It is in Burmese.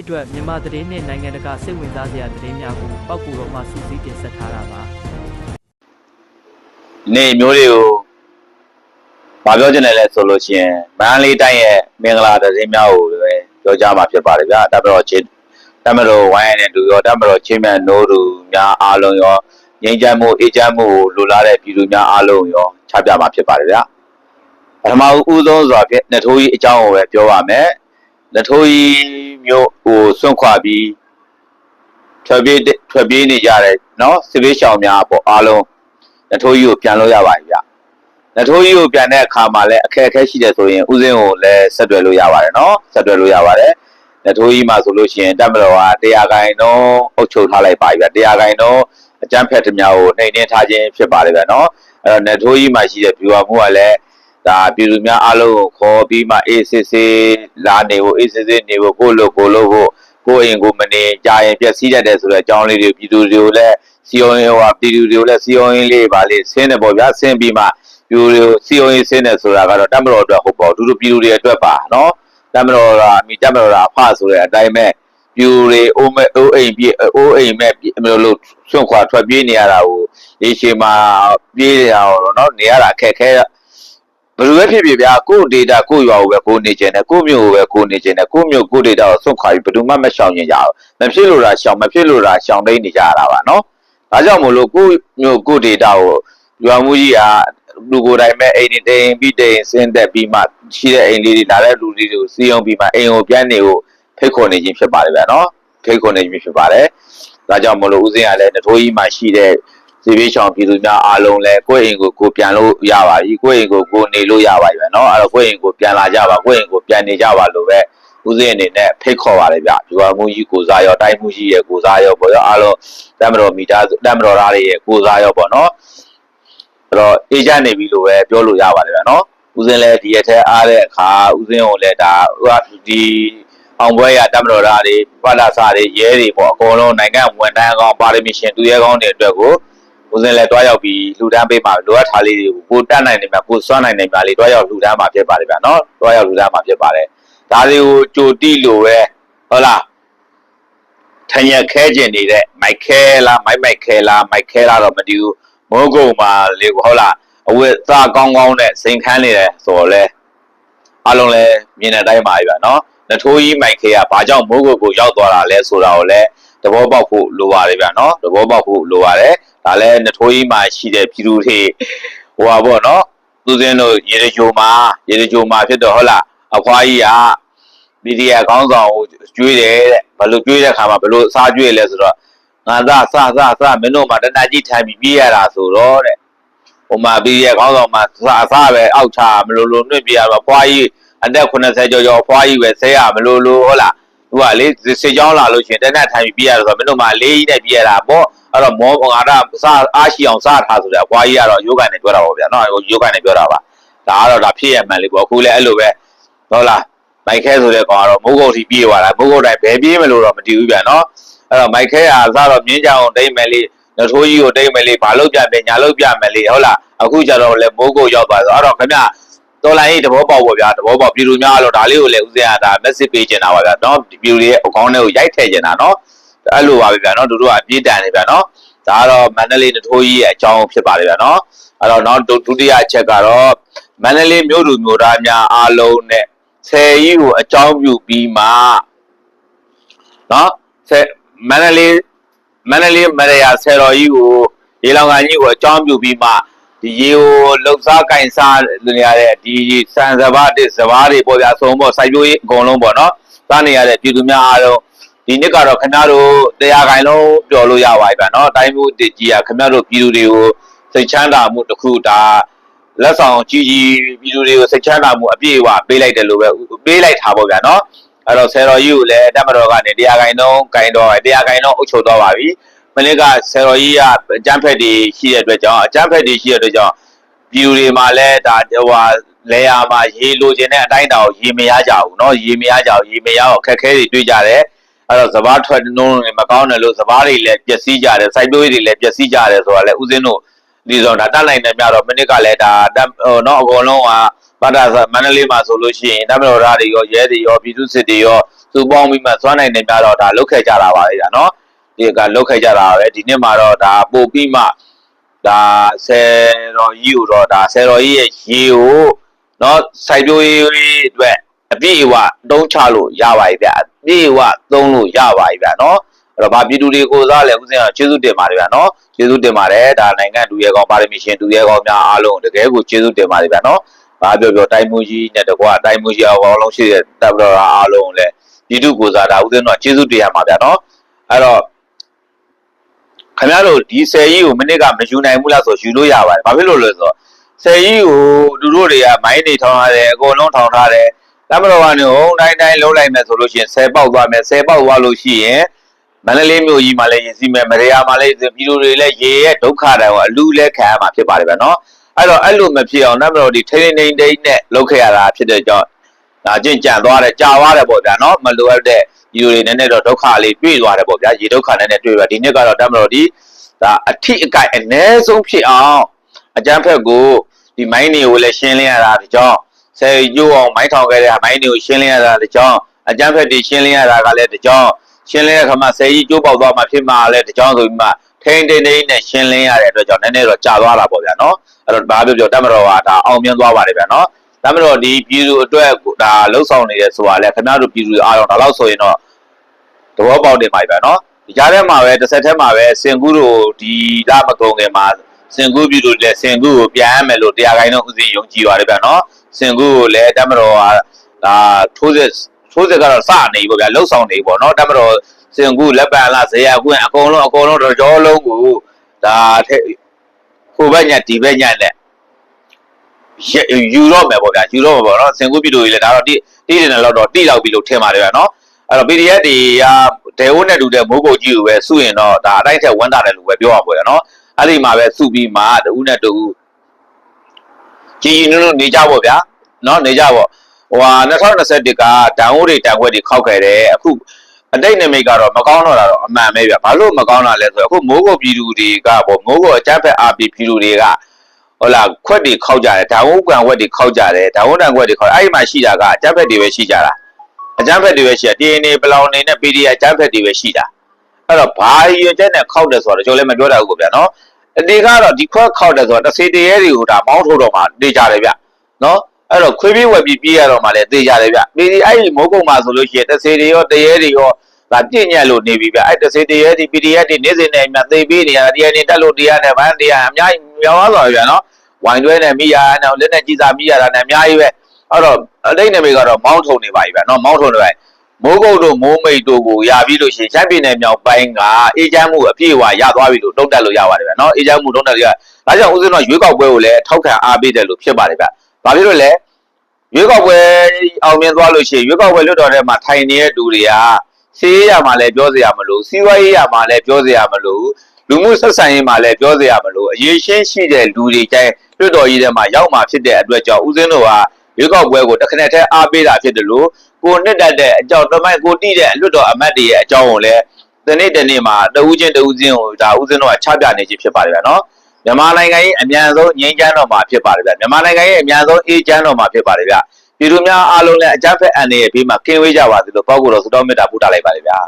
အတွက်မြန်မာသတင်းနဲ့နိုင်ငံတကာစိတ်ဝင်စားစရာသတင်းများကိုပောက်ကူတော်မှစူးစီးတင်ဆက်ထားတာပါနေမျိုးတွေကိုမပြောချင်တယ်လဲဆိုလို့ရှိရင်မန္တလေးတိုင်းရဲ့မင်္ဂလာသတင်းများကိုလည်းပြောကြမှာဖြစ်ပါတယ်ဗျာတမတော်ချင်းတမတော်ဝိုင်းရတဲ့လူရောတမတော်ချင်းမြတ်နိုးသူများအားလုံးရောငြိမ်းချမ်းမှုအေးချမ်းမှုကိုလိုလားတဲ့ပြည်သူများအားလုံးရောချပြမှာဖြစ်ပါတယ်ဗျာပထမဦးဆုံးစွာဖြင့်နထိုးကြီးအကြောင်းကိုပဲပြောပါမယ် နထိုးကြီးမျိုးဟိုစွန့်ခွာပြီးထွက်ပြေးတဲ့ထွက်ပြေးနေကြတယ်နော်စစ်ဘေးရှောင်များပေါ့အားလုံးနထိုးကြီးကိုပြန်လို့ရပါပြီဗျနထိုးကြီးကိုပြန်တဲ့အခါမှာလည်းအခက်အခဲရှိတယ်ဆိုရင်ဥစဉ်ကိုလည်းဆက်သွယ်လို့ရပါတယ်နော်ဆက်သွယ်လို့ရပါတယ်နထိုးကြီးမှာဆိုလို့ရှိရင်တက်မတော်ကတရားကိုင်တော့အုပ်ချုပ်ထားလိုက်ပါပြီဗျတရားကိုင်တော့အကြမ်းဖက်သမားကိုနှိမ်နှင်းထားခြင်းဖြစ်ပါတယ်ဗျနော်အဲ့တော့နထိုးကြီးမှာရှိတဲ့ viewer မှုကလည်း ဒါပြည်သူများအားလုံးကိုခေါ်ပြီးမှအေးစစ်စစ်လာနေဖို့အေးစစ်စစ်နေဖို့ကိုယ့်လိုကိုယ်လိုဖို့ကိုယ့်အိမ်ကိုမနေကြာရင်ပြည့်စည်တတ်တယ်ဆိုတဲ့အကြောင်းလေးတွေပြည်သူတွေကိုလည်းစီယုံရင်ဟိုပြည်သူတွေကိုလည်းစီယုံရင်လေးပါလေးဆင်းတယ်ပေါ့ဗျာဆင်းပြီးမှပြည်သူတွေကိုစီယုံရင်ဆင်းတယ်ဆိုတာကတော့တမတော်အတွက်ဟုတ်ပေါ့အတူတူပြည်သူတွေအတွက်ပါနော်တမတော်ကအမိတမတော်ကအဖဆိုတဲ့အတိုင်းပဲပြည်သူတွေအိုးမဲ့အိုးအိမ်ပြေအိုးအိမ်မဲ့အမျိုးလို့ဆွန့်ခွာထွက်ပြေးနေရတာကိုရေရှည်မှာပြေးရအောင်နော်နေရတာအခက်ခဲ ဘယ်လိုပဲဖြစ်ဖြစ်ဗျာကိုယ့် data ကိုယ့်ရွာကိုပဲကိုယ်နေကျင်တယ်ကိုယ့်မြို့ကိုပဲကိုယ်နေကျင်တယ်ကိုယ့်မြို့ကိုယ့် data ကိုစွန့်ခွာပြီးဘယ်သူမှမရှောင်ကျင်ကြဘူးမဖြစ်လို့တာရှောင်မဖြစ်လို့တာရှောင်တိန်နေကြရတာပါနော်ဒါကြောင့်မို့လို့ကိုယ့်မြို့ကိုယ့် data ကိုရွာမှုကြီးကလူကိုယ်တိုင်ပဲအိမ်နေတိန်ပြီးတိန်ဆင်းသက်ပြီးမှရှိတဲ့အိမ်လေးတွေလာတဲ့လူတွေတွေကိုစီယုံပြီးမှအိမ်ကိုပြန်နေကိုဖိတ်ခေါ်နေခြင်းဖြစ်ပါတယ်ဗျာနော်ဖိတ်ခေါ်နေခြင်းဖြစ်ပါတယ်ဒါကြောင့်မို့လို့ဦးစင်းကလည်းတထိုးကြီးမှာရှိတဲ့ စီပေးချောင်ပြည်သူများအားလုံးလည်းကိုယ့်အိမ်ကိုကိုယ်ပြန်လို့ရပါပြီကိုယ့်အိမ်ကိုကိုယ်နေလို့ရပါပြီပဲเนาะအဲ့တော့ကိုယ့်အိမ်ကိုပြန်လာကြပါကိုယ့်အိမ်ကိုပြန်နေကြပါလို့ပဲဦးစင်းအနေနဲ့ဖိတ်ခေါ်ပါတယ်ဗျဒီပါမှုကြီးကိုစားရောတိုင်းမှုကြီးရဲ့ကိုစားရောပေါ့ရောအားလုံးတမ်မတော်မီတာတမ်မတော်သားတွေရဲ့ကိုစားရောပေါ့เนาะအဲ့တော့အေဂျင့်နေပြီလို့ပဲပြောလို့ရပါတယ်ဗျเนาะဦးစင်းလည်းဒီရက်ထဲအားတဲ့အခါဦးစင်းကိုလည်းဒါဟိုဒီအောင်ပွဲရတမ်မတော်သားတွေပလာစာတွေရဲတွေပေါ့အကုန်လုံးနိုင်ငံဝန်ထမ်းကောင်ပါရမီရှင်သူရဲကောင်းတွေအတွက်ကို ဦးစင်းလည်းတွားရောက်ပြီးလှူဒန်းပေးမှာလိုအပ်ထားလေးတွေကိုကိုတတ်နိုင်နေမှာကိုစွမ်းနိုင်နေမှာလေးတွားရောက်လှူဒန်းမှာဖြစ်ပါတယ်ဗျာနော်တွားရောက်လှူဒန်းမှာဖြစ်ပါတယ်ဒါတွေကိုကြိုတိလို့ပဲဟုတ်လားထညက်ခဲကျင်နေတဲ့မိုက်ခဲလားမိုက်မိုက်ခဲလားမိုက်ခဲလားတော့မတည်ဘူးမိုးကုံမှာလေဟုတ်လားအဝတ်သားကောင်းကောင်းနဲ့စိန်ခမ်းနေတယ်ဆိုတော့လေအလုံးလဲမြင်တဲ့အတိုင်းပါဗျာနော်နထိုးကြီးမိုက်ခဲကဘာကြောင့်မိုးကုံကိုရောက်သွားတာလဲဆိုတာကိုလည်း သဘောပေါက်ဖို့လိုပါတယ်ဗျာနော်သဘောပေါက်ဖို့လိုပါတယ်ဒါလည်းနထိုးကြီးမှာရှိတဲ့ပြည်သူတွေဟိုပါပေါ့နော်သူစင်းတို့ရေတကြိုမှာရေတကြိုမှာဖြစ်တော့ဟုတ်လားအဖွားကြီးကမီဒီယာခေါင်းဆောင်ကိုကျွေးတယ်တဲ့ဘယ်လိုကျွေးတဲ့ခါမှာဘယ်လိုအစားကျွေးလဲဆိုတော့ငါသားစစစမင်းတို့မှာတဏှာကြီးထိုင်ပြီးပြေးရတာဆိုတော့တဲ့ဟိုမှာမီဒီယာခေါင်းဆောင်မှာစအစားပဲအောက်ချမလို့လို့နှွင့်ပြရတော့ဖွားကြီးအသက်80ကျော်ကျော်ဖွားကြီးပဲဆဲရမလို့လို့ဟုတ်လား သူကလေစေချောင်းလာလို့ရှိရင်တဏှာထိုင်ပြီးပြေးရတော့ဆိုတော့မင်းတို့မှာလေးကြီးနဲ့ပြေးရတာပေါ့အဲ့တော့မောငါတော့စအားရှိအောင်စထားဆိုတဲ့အဖွားကြီးကတော့ယောဂန်နဲ့ပြောတာပေါ့ဗျာနော်ယောဂန်နဲ့ပြောတာပါဒါကတော့ဒါဖြစ်ရမှန်လေးပေါ့အခုလည်းအဲ့လိုပဲဟုတ်လားမိုက်ခဲဆိုတဲ့ကောင်ကတော့မိုးကုတ်ထိပြေးသွားတာမိုးကုတ်တိုင်းဘယ်ပြေးမလို့တော့မတည်ဘူးဗျာနော်အဲ့တော့မိုက်ခဲကစတော့မြင်းကြအောင်တိမ့်မယ်လေးနထိုးကြီးကိုတိမ့်မယ်လေးဘာလို့ပြမယ်ညာလို့ပြမယ်လေးဟုတ်လားအခုကျတော့လေမိုးကုတ်ရောက်သွားဆိုအဲ့တော့ခင်ဗျ တော်လိုင်းသဘောပေါက်ပါဗျာသဘောပေါက်ပြည်သူများလို့ဒါလေးကိုလည်းဦးစင်းကဒါ message ပေးချင်တာပါဗျာနော်ဒီပြည်သူတွေရဲ့အကောင့်တွေကိုရိုက်ထည့်ချင်တာနော်အဲ့လိုပါပဲဗျာနော်တို့တို့ကအပြေးတန်နေဗျာနော်ဒါကတော့မန္တလေးနထိုးကြီးရဲ့အကြောင်းဖြစ်ပါတယ်ဗျာနော်အဲ့တော့နောက်ဒုတိယအချက်ကတော့မန္တလေးမြို့သူမြို့သားများအားလုံးနဲ့ဆယ်ကြီးကိုအကြောင်းပြုပြီးမှနော်ဆယ်မန္တလေးမန္တလေးမရယာဆယ်တော်ကြီးကိုရေလောင်ကန်ကြီးကိုအကြောင်းပြုပြီးမှ ဒီရေကိုလှုပ်စားကင်စားနေရတဲ့ဒီစံစဘာတစ်စဘာတွေပေါ်ပြအစုံပေါ့စိုက်ပျိုးရေးအကုန်လုံးပေါ့နော်စားနေရတဲ့ပြည်သူများအားလုံးဒီနှစ်ကတော့ခင်ဗျားတို့တရားခိုင်လုံးပျော်လို့ရပါပြီဗျာနော်တိုင်းမှုတကြီးကခင်ဗျားတို့ပြည်သူတွေကိုစိတ်ချမ်းသာမှုတစ်ခုဒါလက်ဆောင်ကြီးကြီးပြည်သူတွေကိုစိတ်ချမ်းသာမှုအပြည့်အဝပေးလိုက်တယ်လို့ပဲပေးလိုက်တာပေါ့ဗျာနော်အဲ့တော့ဆယ်တော်ကြီးကိုလည်းတက်မတော်ကနေတရားခိုင်လုံးကင်တော့တရားခိုင်လုံးအုပ်ချုပ်တော့ပါပြီ မနေ့ကဆယ်တော်ကြီးကအကျန်းဖက်တွေရှိတဲ့အတွက်ကြောင့်အကျန်းဖက်တွေရှိတဲ့အတွက်ကြောင့်ပြည်သူတွေမှာလည်းဒါဟိုဟာလေယာမှာရေလိုချင်တဲ့အတိုင်းတောင်ရေမရကြဘူးเนาะရေမရကြဘူးရေမရအောင်အခက်အခဲတွေတွေ့ကြတယ် အဲ့တော့စဘာထွက်နှုံးတွေမကောင်းတယ်လို့စဘာတွေလည်းပျက်စီးကြတယ်စိုက်ပျိုးရေးတွေလည်းပျက်စီးကြတယ်ဆိုတာလည်းဥစဉ်တို့ဒီဆိုဒါတတ်နိုင်တယ်များတော့မိနစ်ကလည်းဒါဟိုနော်အကုန်လုံးကမ ဘာသာဆိုမန္တလေးမှာဆိုလို့ရှိရင်တမတော်သားတွေရောရဲတွေရောပြည်သူစစ်တွေရောသူပေါင်းပြီးမှစွမ်းနိုင်နေကြတော့ဒါလုတ်ခဲ့ကြတာပါလေဗျာနော် ဒီကလုတ်ခဲ့ကြတာပဲဒီနှစ်မှာတော့ဒါပို့ပြီးမှဒါဆယ်တော်ကြီးကိုတော့ဒါဆယ်တော်ကြီးရဲ့ရေကိုနော်စိုက်ပျိုးရေးအတွက်အပြည့်အဝတုံးချလို့ရပါပြီဗျာအပြည့်အဝသုံးလို့ရပါပြီဗျာနော်အဲ့တော့ဗာပြည်သူတွေကိုစားလဲဦးစင်းကကျေးဇူးတင်ပါတယ်ဗျာနော်ကျေးဇူးတင်ပါတယ်ဒါနိုင်ငံတူရဲကောင်းပါရမီရှင်တူရဲကောင်းများအားလုံးတကယ်ကိုကျေးဇူးတင်ပါတယ်ဗျာနော်ဘာပြောပြောတိုင်းမှုကြီးနဲ့တကွာတိုင်းမှုကြီးအောင်လုံးရှိတဲ့တပ်တော်အားလုံးလည်းပြည်သူကိုစားတာဦးသိန်းတော့ကျေးဇူးတရားမှာဗျာနော်အဲ့တော့ ခင်ဗျားတို့ဒီဆယ်ကြီးကိုမနစ်ကမယူနိုင်ဘူးလားဆိုယူလို့ရပါတယ်ဘာဖြစ်လို့လဲဆိုတော့ဆယ်ကြီးကိုသူတို့တွေကမိုင်းနေထောင်ထားတယ်အကုန်လုံးထောင်ထားတယ်တပ်မတော်ကနေဟိုတိုင်းတိုင်းလုံးလိုက်မယ်ဆိုလို့ရှိရင်ဆယ်ပေါက်သွားမယ်ဆယ်ပေါက်သွားလို့ရှိရင်မန္တလေးမြို့ကြီးမှာလည်းရင်စီမယ်မရေယာမှာလည်းပြည်သူတွေလည်းရေရဲ့ဒုက္ခတိုင်ကိုအလူလဲခံရမှာဖြစ်ပါတယ်ဗျာနော်အဲ့တော့အဲ့လိုမဖြစ်အောင်နတ်မတော်ဒီထိန်းထိန်းတိန်တိန်နဲ့လုပ်ခဲ့ရတာဖြစ်တဲ့ကြောင့်ဒါချင်းကြံသွားတယ်ကြာသွားတယ်ပေါ့ဗျာနော်မလိုအပ်တဲ့ ဒီလိုတွေနည်းနည်းတော့ဒုက္ခလေးတွေ့သွားတယ်ပေါ့ဗျာရေဒုက္ခနည်းနည်းတွေ့ပါဒီနှစ်ကတော့တတ်မတော်ဒီဒါအထိအကက်အ ਨੇ ဆုံးဖြစ်အောင်အကျန်းဖက်ကိုဒီမိုင်းတွေကိုလည်းရှင်းလင်းရတာဒီကြောင့်ဆယ်ကျိုးအောင်မိုင်းထောင်ခဲ့တဲ့မိုင်းတွေကိုရှင်းလင်းရတာဒီကြောင့်အကျန်းဖက်တွေရှင်းလင်းရတာကလည်းဒီကြောင့်ရှင်းလင်းတဲ့ခါမှာဆယ်ကြီးကျိုးပေါက်သွားမှဖြစ်မှာလည်းဒီကြောင့်ဆိုပြီးမှထိန်းထိန်းတိန်နဲ့ရှင်းလင်းရတဲ့အတွက်ကြောင့်နည်းနည်းတော့ကြာသွားတာပေါ့ဗျာနော်အဲ့တော့ဘာပြောပြောတမတော်ကဒါအောင်မြင်သွားပါတယ်ဗျာနော် တမတော်ဒီပြည်သူအတွက်ဒါလှုပ်ဆောင်နေတယ်ဆိုတာလေခင်ဗျားတို့ပြည်သူအားလုံးဒါတော့ဆိုရင်တော့သဘောပေါက်နေပါပြီဗျာနော်ဒီကြားထဲမှာပဲတစ်ဆက်ထဲမှာပဲစင်ကူးတို့ဒီလာမကုန်ခင်မှာစင်ကူးပြည်သူလည်းစင်ကူးကိုပြန်ရမယ်လို့တရားခိုင်တော့ဥစဉ်ယုံကြည်ပါတယ်ဗျာနော်စင်ကူးကိုလည်းတမတော်ကဒါထိုးစစ်ထိုးစစ်ကတော့စနေပြီပေါ့ဗျာလှုပ်ဆောင်နေပြီပေါ့နော်တမတော်စင်ကူးလက်ပံလာဇေယျကွင်းအကုန်လုံးအကုန်လုံးတော့ကြောလုံးကိုဒါထဲဟိုဘက်ညဒီဘက်ညနဲ့ ယူတော့မယ်ပေါ့ဗျာယူတော့မယ်ပေါ့နော်စင်ကူးပြည်သူတွေလည်းဒါတော့တိတိတယ်တော့တော့တိလောက်ပြီလို့ထင်ပါတယ်ဗျာနော်အဲ့တော့ PDF တွေကဒေဝနဲ့တူတဲ့မိုးကုတ်ကြီးကိုပဲစုရင်တော့ဒါအတိုင်းထက်ဝန်းတာတယ်လို့ပဲပြောရပါပေါ့ဗျာနော်အဲ့ဒီမှာပဲစုပြီးမှတူနဲ့တူကြီးကြီးနုံနုံနေကြပေါ့ဗျာနော်နေကြပေါ့ဟိုဟာ2021ကဒဏ်ဝတွေတန်ခွက်တွေခောက်ခဲ့တယ်အခုအတိတ်နမိတ်ကတော့မကောင်းတော့တာတော့အမှန်ပဲဗျဘာလို့မကောင်းတာလဲဆိုတော့အခုမိုးကုတ်ပြည်သူတွေကပေါ့မိုးကုတ်အကြမ်းဖက်အာပီပြည်သူတွေက ဟုတ်လားခွက်တွေခောက်ကြတယ်ဒါဝုတ်ကန်ဝက်တွေခောက်ကြတယ်ဒါဝုတ်တန်ခွက်တွေခောက်အဲ့ဒီမှာရှိတာကအကြမ်းဖက်တွေပဲရှိကြတာအကြမ်းဖက်တွေပဲရှိတာ DNA ပလောင်နေနဲ့ PD အကြမ်းဖက်တွေပဲရှိတာအဲ့တော့ဘာရည်ရွယ်ချက်နဲ့ခောက်တယ်ဆိုတော့ကျွန်တော်လည်းမပြောတတ်ဘူးကိုဗျာနော်အတေကတော့ဒီခွက်ခောက်တယ်ဆိုတော့တစ်စေတရေတွေကိုဒါမောင်းထုတ်တော့မှတေးကြတယ်ဗျနော်အဲ့တော့ခွေးပြေးဝက်ပြီးပြေးရတော့မှလည်းတေးကြတယ်ဗျ PD အဲ့ဒီမိုးကုံမှာဆိုလို့ရှိရင်တစ်စေတွေရောတရေတွေရော ဒါပြည့်ညက်လို့နေပြီဗျအဲ့တစ်စေတရေဒီ PDF တွေနေ့စဉ်နဲ့အမြသေပေးနေရတာ DNA တက်လို့တရားနဲ့ဗန်းတရားအများကြီးများသွားပါဗျာနော်ဝိုင်တွဲနဲ့မိရအောင်လက်နဲ့ကြည်စာမိရတာနဲ့အများကြီးပဲအဲ့တော့အတိတ်နမိတ်ကတော့မောင်းထုံနေပါပြီဗျနော်မောင်းထုံနေပါပြီမိုးကုတ်တို့မိုးမိတ်တို့ကိုရပြီးလို့ရှိရင်ချမ်းပြည်နယ်မြောက်ပိုင်းကအေးချမ်းမှုအပြည့်အဝရသွားပြီလို့တုံ့တက်လို့ရပါတယ်ဗျနော်အေးချမ်းမှုတုံ့တက်ရဒါကြောင့်ဦးဇင်းတို့ရွေးကောက်ပွဲကိုလည်းထောက်ခံအားပေးတယ်လို့ဖြစ်ပါတယ်ဗျဘာဖြစ်လို့လဲရွေးကောက်ပွဲအောင်မြင်သွားလို့ရှိရင်ရွေးကောက်ပွဲလွတ်တော်ထဲမှာထိုင်နေတဲ့လူတွေက စီးရမှာလည်းပြောစရာမလိုစီးပွားရေးရမှာလည်းပြောစရာမလိုလူမှုဆက်ဆံရေးမှာလည်းပြောစရာမလိုအရေးရှင်းရှိတဲ့လူတွေကျဲလွတ်တော်ကြီးထဲမှာရောက်မှာဖြစ်တဲ့အတွက်ကြောင့်ဦးစင်းတို့ကရွေးကောက်ပွဲကိုတစ်ခဏတည်းအားပေးတာဖြစ်တယ်လို့ကိုနှစ်တက်တဲ့အကြောင်းတမိုင်းကိုတိတဲ့လွတ်တော်အမတ်တွေရဲ့အကြောင်းကိုလည်းဒီနေ့တနေ့မှာတဦးချင်းတဦးချင်းကိုဒါဦးစင်းတို့ကချပြနေခြင်းဖြစ်ပါတယ်ဗျာနော်မြန်မာနိုင်ငံရဲ့အမြန်ဆုံးငြိမ်းချမ်းတော်မှာဖြစ်ပါတယ်ဗျာမြန်မာနိုင်ငံရဲ့အမြန်ဆုံးအေးချမ်းတော်မှာဖြစ်ပါတယ်ဗျာ ပြည်သူများအားလုံးလည်းအကြမ်းဖက်အန္တရာယ်ဘေးမှာကင်းဝေးကြပါစေလို့ပေါ့ကိုတော့ဆုတောင်းမေတ္တာပို့တာလိုက်ပါတယ်ဗျာ